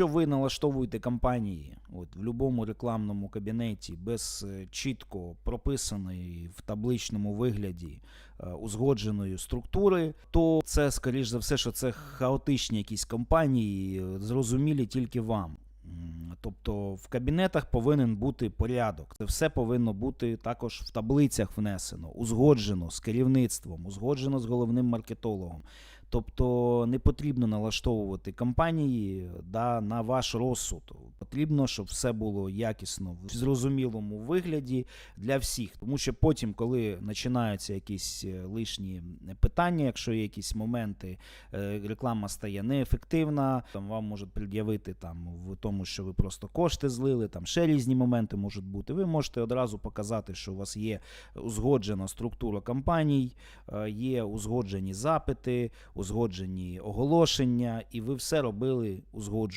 якщо ви налаштовуєте кампанії от, в будь-якому рекламному кабінеті без е, чітко прописаної в табличному вигляді е, узгодженої структури, то це, скоріш за все, що це хаотичні якісь кампанії, е, зрозумілі тільки вам. Тобто в кабінетах повинен бути порядок. Це все повинно бути також в таблицях внесено, узгоджено з керівництвом, узгоджено з головним маркетологом. Тобто не потрібно налаштовувати кампанії да, на ваш розсуд. Потрібно, щоб все було якісно в зрозумілому вигляді для всіх. Тому що потім, коли починаються якісь е, лишні питання, якщо є якісь моменти, е, реклама стає неефективна, там вам можуть пред'явити там в тому, що ви просто кошти злили, там ще різні моменти можуть бути. Ви можете одразу показати, що у вас є узгоджена структура кампаній, е, є узгоджені запити, узгоджені оголошення, і ви все робили узгоджено.